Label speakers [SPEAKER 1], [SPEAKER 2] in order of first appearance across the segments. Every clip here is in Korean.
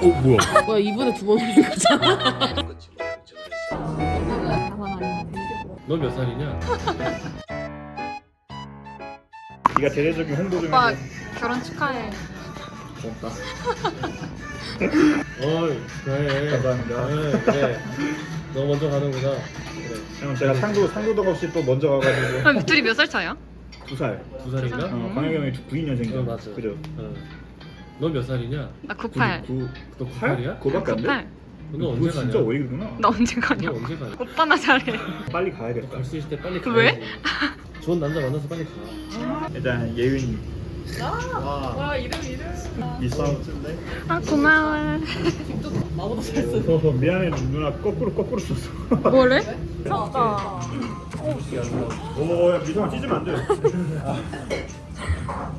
[SPEAKER 1] 어 뭐야?
[SPEAKER 2] 뭐야 이분에 두번 오는 거잖아.
[SPEAKER 1] 너 몇 살이냐?
[SPEAKER 3] 네가 대대적인 홍보 좀
[SPEAKER 4] 오빠
[SPEAKER 3] 해줘.
[SPEAKER 4] 결혼 축하해.
[SPEAKER 3] 고맙다.
[SPEAKER 1] 어이 그래.
[SPEAKER 3] 감사합니다.
[SPEAKER 1] 네, 그래. 너 먼저 가는구나. 그래.
[SPEAKER 3] 형 제가 상도 상도덕 없이 또 먼저 가가지고
[SPEAKER 4] 그럼 둘이 몇 살 차야?
[SPEAKER 3] 두 살.
[SPEAKER 1] 두 살인가?
[SPEAKER 3] 어, 광혁이 형이 92년생이야.
[SPEAKER 1] 어 맞아.
[SPEAKER 3] 그죠?
[SPEAKER 1] 어. 너 몇 살이냐?
[SPEAKER 4] 나 98.
[SPEAKER 3] 9,
[SPEAKER 1] 너 98이야?
[SPEAKER 3] 그거밖에 안 돼?
[SPEAKER 4] 98.
[SPEAKER 1] 너 언제 가냐?
[SPEAKER 3] 진짜 어이구나.
[SPEAKER 4] 나 언제
[SPEAKER 1] 너
[SPEAKER 4] 가냐?
[SPEAKER 1] 언제 가냐?
[SPEAKER 4] 오빠 나 잘해.
[SPEAKER 3] 빨리 가야겠다.
[SPEAKER 1] 갈 수 있을 때 빨리 가.
[SPEAKER 4] 왜?
[SPEAKER 1] 좋은 남자 만나서 빨리 가.
[SPEAKER 3] 일단 예윤이. 와 이름 이름. 미싸움.
[SPEAKER 4] 아 고마워.
[SPEAKER 3] 어, 미안해 누나 거꾸로 거꾸로 썼어.
[SPEAKER 4] 뭐래?
[SPEAKER 3] 오야 미성아 찢으면 안 돼.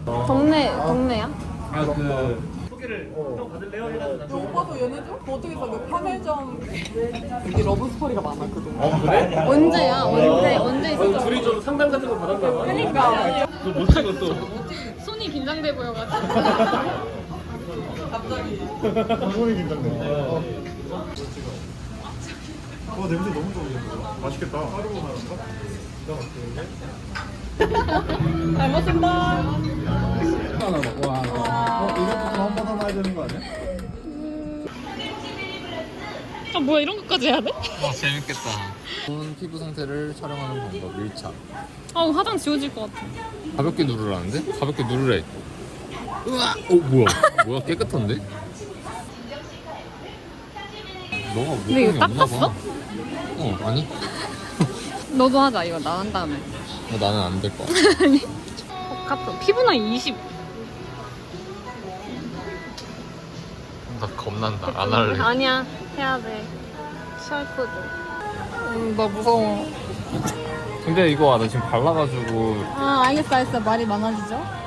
[SPEAKER 4] 동네 동네야?
[SPEAKER 1] 아그
[SPEAKER 5] 오빠도 연애 좀? 어떻게 사귀어? 편의점 이게 러브 스토리가 많았거든.
[SPEAKER 1] 어 그래?
[SPEAKER 4] 언제야? 언제 언제 있었어?
[SPEAKER 1] 둘이 좀 상담 같은 거 받았나 봐.
[SPEAKER 5] 그러니까
[SPEAKER 1] 너못 찍어 또.
[SPEAKER 4] 손이 긴장돼 보여가지고.
[SPEAKER 3] 손이 긴장돼. 어. 와 냄새 너무 좋은데. 맛있겠다. 하루고
[SPEAKER 5] 잘 먹습니다.
[SPEAKER 3] 하나 먹. 와. 어 이것부터 한 번 하나 해야 되는 거 아니야?
[SPEAKER 4] 아 뭐야 이런 것까지 해야 돼?
[SPEAKER 6] 좋은 피부 상태를 촬영하는 방법 1차
[SPEAKER 4] 아 화장 지워질 것 같아.
[SPEAKER 6] 가볍게 누르라는데? 가볍게 누르래 으아! 어 뭐야 뭐야 깨끗한데? 너가
[SPEAKER 4] 근데 이거
[SPEAKER 6] 모공이 없나
[SPEAKER 4] 닦았어?
[SPEAKER 6] 봐. 어 아니
[SPEAKER 4] 너도 하자 이거 나한 다음에.
[SPEAKER 6] 어, 나는 안될 거야
[SPEAKER 4] 카프 피부나 20.
[SPEAKER 6] 나 겁난다 안 할래
[SPEAKER 4] 아니야 해야 돼. 셜코드.
[SPEAKER 5] 음, 나 무서워.
[SPEAKER 6] 근데 이거 나 지금 발라가지고
[SPEAKER 5] 아 알겠어 알겠어 말이 많아지죠?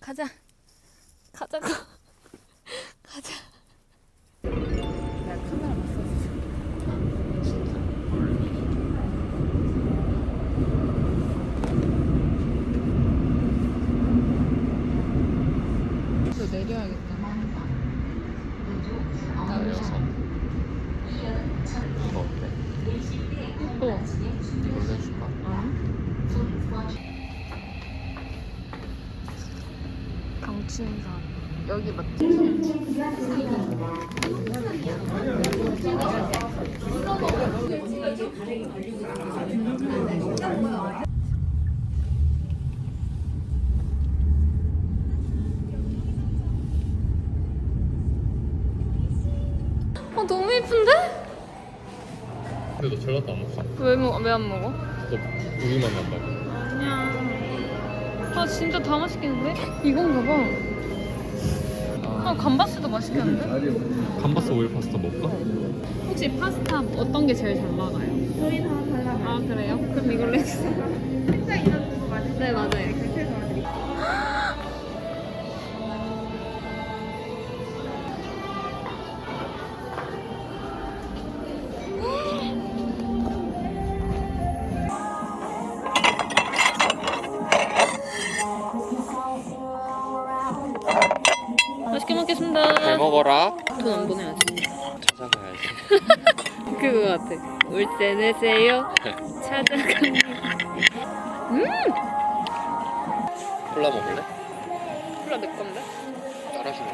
[SPEAKER 4] 가자. 가자고. 가자. 또 내려야겠다.
[SPEAKER 6] 내려서 이거 어때?
[SPEAKER 4] 예뻐.
[SPEAKER 6] 이걸로 해줄까?
[SPEAKER 4] 경춘산. 여기 맞지? 어 너무 예쁜데?
[SPEAKER 6] 근데 너 젤라또 안 먹어?
[SPEAKER 4] 왜왜안 먹어?
[SPEAKER 6] 너 우유만 난다고
[SPEAKER 4] 아니야. 아 진짜 다 맛있겠는데? 이건가 봐. 아 감바스도 맛있겠는데?
[SPEAKER 6] 감바스 오일 파스타 먹을까?
[SPEAKER 4] 혹시 파스타 어떤 게 제일 잘 나가요? 저희 다잘 나가요. 아 그래요? 그럼 이걸로 해주세요. 진짜 이런 거 맞으세요? 네 맞아요.
[SPEAKER 6] 먹어라
[SPEAKER 4] 돈 안 보내야지.
[SPEAKER 6] 찾아가야지
[SPEAKER 4] 그거 같아. 울때 내세요. 찾아갑니다.
[SPEAKER 6] 콜라 먹을래?
[SPEAKER 4] 콜라 내 건데?
[SPEAKER 6] 따라줄래?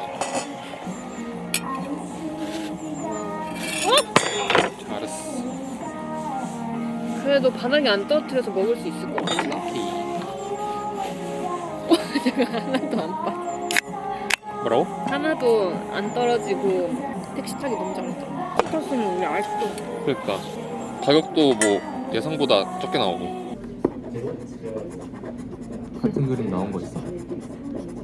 [SPEAKER 6] 잘했어
[SPEAKER 4] 그래도 바닥에 안 떨어뜨려서 먹을 수 있을 것 같아. 제가 하나도 안 빠.
[SPEAKER 6] 뭐라고?
[SPEAKER 4] 하나도 안 떨어지고 택시 타기 너무. 탔어. 있으면 우리 없어.
[SPEAKER 6] 그러니까 가격도 뭐 예상보다 적게 나오고 같은 그림 나온 거 있어?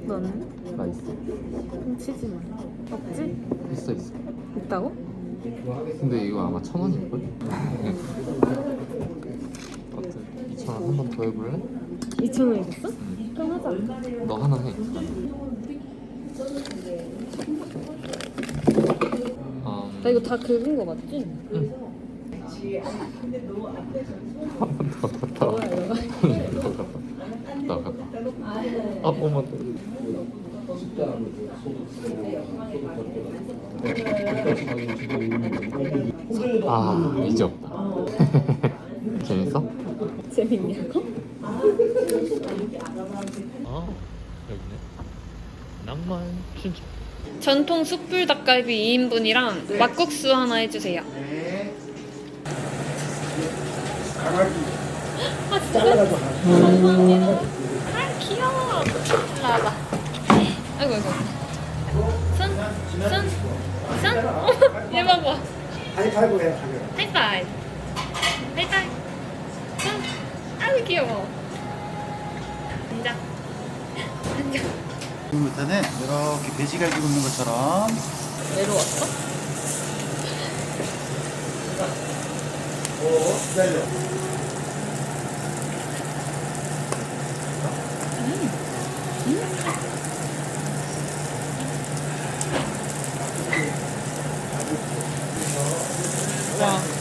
[SPEAKER 4] 너는?
[SPEAKER 6] 나 있어
[SPEAKER 4] 훔치지 마. 없지?
[SPEAKER 6] 있어 있어
[SPEAKER 4] 있다고?
[SPEAKER 6] 근데 이거 아마 천 원일걸? 어때? 2천 원한 번 더 해볼래?
[SPEAKER 4] 2천 원 있었어? 그럼 하자.
[SPEAKER 6] 너 하나 해 음,
[SPEAKER 4] 나 이거 다 긁은 거 맞지?
[SPEAKER 6] 갔다
[SPEAKER 4] 뭐야 이거?
[SPEAKER 6] 나 갔다 아 어머 아 이제 없다 재밌어?
[SPEAKER 4] 재밌냐고?
[SPEAKER 6] 아 여기네 낭만 춘천
[SPEAKER 4] 전통 숯불 닭갈비 2인분이랑 막국수 하나 해주세요. 아 진짜? 감사합니다. 아 귀여워. 일로 와봐. 아이고 아이고. 손, 손, 손. 얘 봐봐.
[SPEAKER 7] 하이파이브 해.
[SPEAKER 4] 하이파이브. 하이파이브. 손. 아이고 귀여워. 앉아. 앉아.
[SPEAKER 7] 지금부터는 이렇게 돼지갈비 굽는 것처럼.
[SPEAKER 4] 외로웠어? 사장님,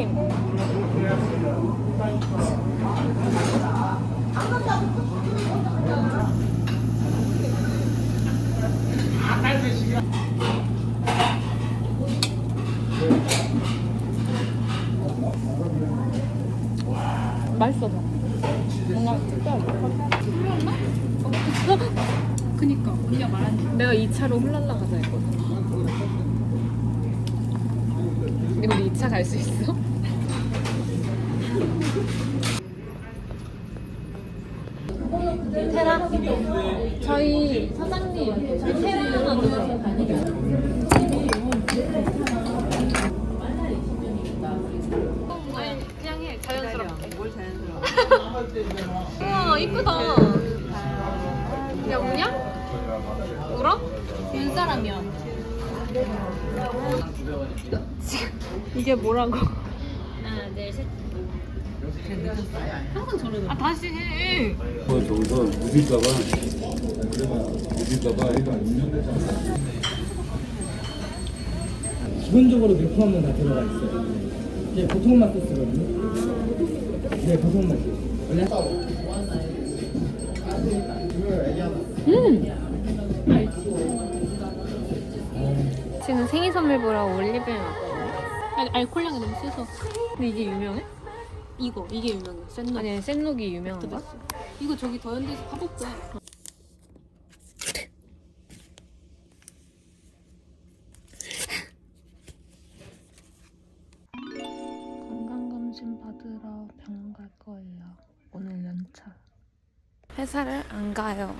[SPEAKER 4] 사장님. 맛있어. 뭔가 특별해. 그니까 언니가 말한 내가 2차로 훌랄라 가자 했거든. 근데 우리 2차 갈 수 있어? 테라 저희 사장님 저희 테라 주세요. 아니 그냥 해 자연스럽게. 뭘 자연스럽게? 우와 이쁘다. 야 우냐? 울어? 윤사람이야. 이게 뭐라고? 항상 저러는. 아 다시 해.
[SPEAKER 3] 애가 인정되잖아
[SPEAKER 8] 기본적으로 매콤한 건다 들어가 있어요. 이게 보통 맛 소스거든요. 네, 보통 맛 소스. 원래
[SPEAKER 4] 지금 생일 선물 보러 올리브영 왔거든요. 아니 알콜량이 너무 세서. 근데 이게 유명해?
[SPEAKER 2] 이거 이게 유명해. 샌드.
[SPEAKER 4] 아니 샌록이 유명한가?
[SPEAKER 2] 이거 저기 더현대에서 파먹대.
[SPEAKER 4] 건강검진 받으러 병원 갈 거예요. 오늘 연차. 회사를 안 가요.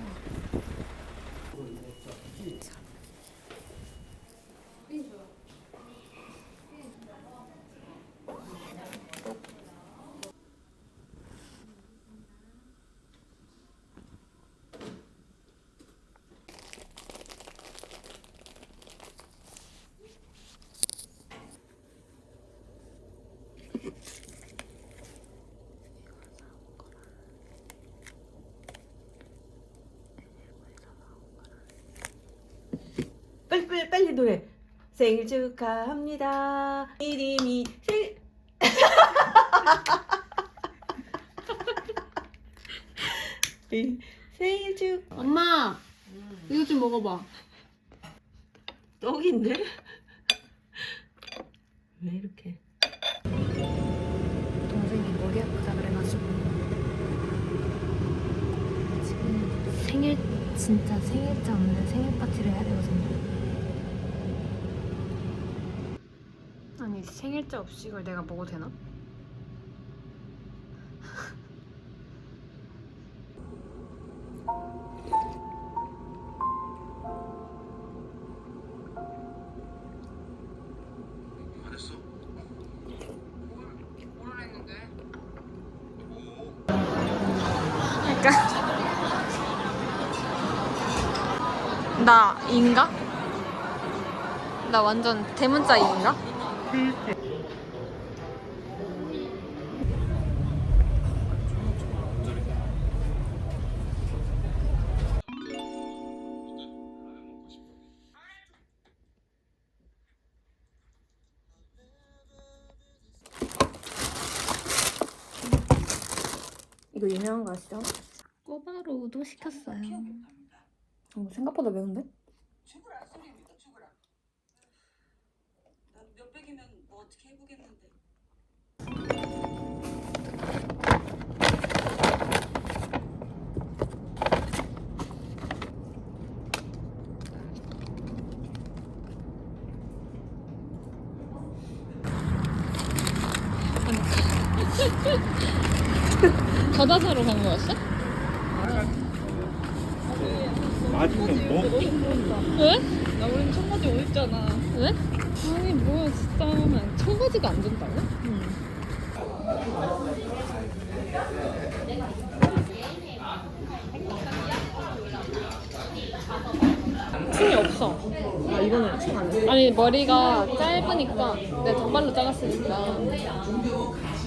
[SPEAKER 9] 빨리 빨리 빨리 노래 생일 축하합니다 이름이 생일 생일 축
[SPEAKER 2] 엄마 이거 좀 먹어봐.
[SPEAKER 9] 떡인데? 왜 이렇게?
[SPEAKER 10] 동생이 머리 아프다 그래가지고 지금 생일 진짜 생일자 없는 생일 파티를 해야 되거든요. 아니 생일자 없이 이걸 내가 먹어도 되나? 나 인가? 나 완전 대문자 인가? 이거 유명한 거 아시죠? 꼬바로우도 시켰어요. 어, 생각보다 매운데?
[SPEAKER 9] 몇백이면 뭐 어떻게 해보겠는데.
[SPEAKER 4] 바다 사러 간 거였어?
[SPEAKER 3] 맞으면 뭐?
[SPEAKER 4] 왜? 나 우린 입잖아. 왜? 아니 뭐야 진짜 청바지가 안 된다고? 응. 층이 없어. 아 이거는 돼? 아니 머리가 짧으니까 내가 단발로 잘랐으니까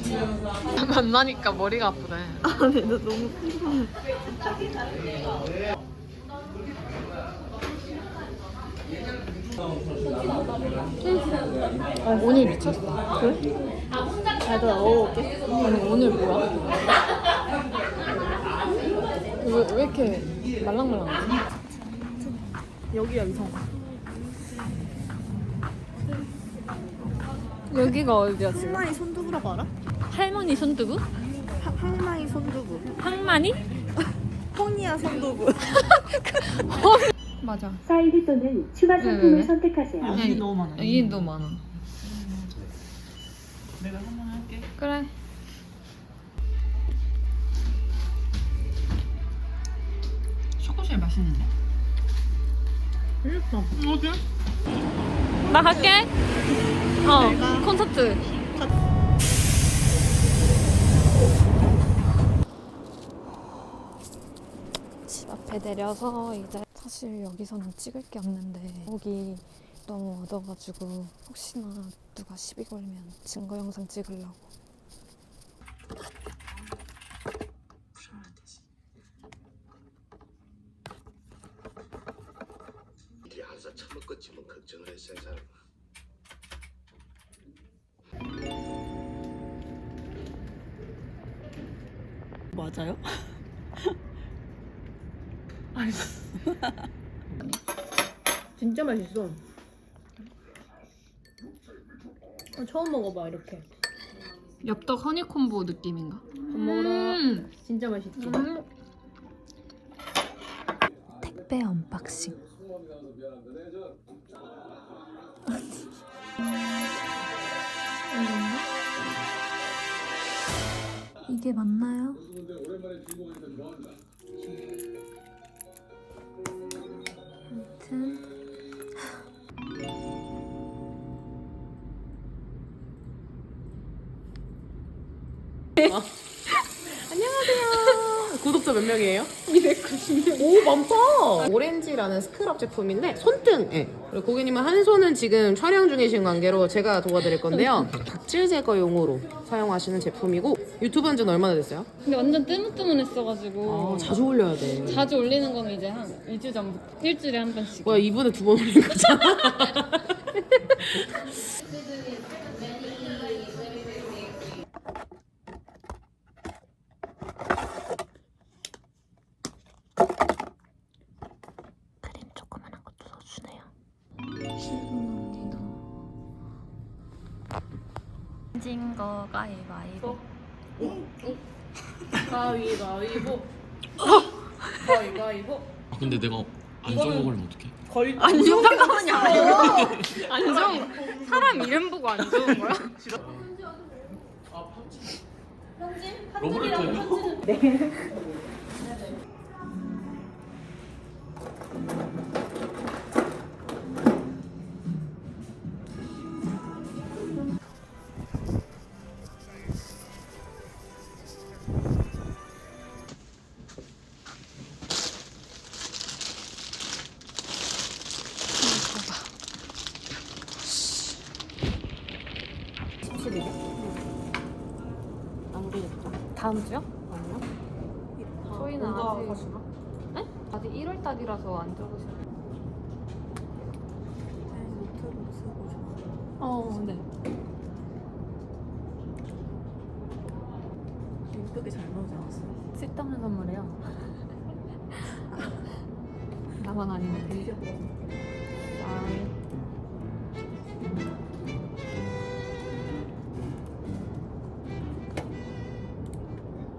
[SPEAKER 4] 만나니까 머리가 아프네.
[SPEAKER 9] 아니 나 너무
[SPEAKER 4] 오늘 미쳤어. 그래? 나도 먹어볼게. 아니 오늘 뭐야? 왜, 왜 이렇게 말랑말랑하지?
[SPEAKER 5] 여기야 위성.
[SPEAKER 4] 여기가 어디야 지금?
[SPEAKER 5] 할머니 손두부라고 알아?
[SPEAKER 4] 할머니 손두부?
[SPEAKER 5] 하, 할머니 손두부.
[SPEAKER 4] 항마니?
[SPEAKER 5] 포니아 손두부.
[SPEAKER 4] 맞아.
[SPEAKER 10] 사이드 또는 추가
[SPEAKER 4] 상품을 네네네.
[SPEAKER 10] 선택하세요.
[SPEAKER 4] 여기 너무 많아. 여기 너무 많아.
[SPEAKER 5] 내가 한 번 할게.
[SPEAKER 4] 그래.
[SPEAKER 5] 초코쉘 맛있는데.
[SPEAKER 4] 나 갈게. 어, 콘서트. 집 앞에 내려서 이제 사실 여기서는 찍을 게 없는데 여기 너무 어두워가지고 혹시나 누가 시비 걸면 증거 영상 찍으려고.
[SPEAKER 2] 진짜 맛있어. 어, 처음 먹어봐 이렇게.
[SPEAKER 4] 엽떡 허니콤보 느낌인가?
[SPEAKER 2] 밥 먹으러.
[SPEAKER 4] 음.
[SPEAKER 2] 진짜 맛있지.
[SPEAKER 10] 택배 언박싱. 이게 맞나요? 아무튼
[SPEAKER 5] 구독자 몇 명이에요? 290명. 오 많다. 오렌지라는 스크럽 제품인데 손등에 그리고 고객님은 한 손은 지금 촬영 중이신 관계로 제가 도와드릴 건데요. 각질 제거용으로 사용하시는 제품이고 유튜브 한 지는 얼마나 됐어요?
[SPEAKER 4] 근데 완전 뜨문뜨문했어가지고
[SPEAKER 5] 아 자주 올려야 돼.
[SPEAKER 4] 자주 올리는 거는 이제 한 2주 전부터 일주일에 한 번씩.
[SPEAKER 5] 뭐야 이분에 두 번 올린 거잖아.
[SPEAKER 3] 가위바위보.
[SPEAKER 2] 가위바위보. 가위바위보.
[SPEAKER 11] 아, 근데 내가 안 좋은 거 걸면 어떡해?
[SPEAKER 2] 거의
[SPEAKER 3] 안 좋은 상관이 아니야. 안 좋은 사람 이름 보고 안 좋은 거야?
[SPEAKER 11] 로버트
[SPEAKER 4] 다음 주요? 아니요. 저희는 아직 네? 아직 1월 달이라서 안 적으시요 어, 네.
[SPEAKER 12] 이쁘게 잘 나오지 않았어요?
[SPEAKER 4] 쓸데없는 선물이에요. 나만 아니면 돼. 아,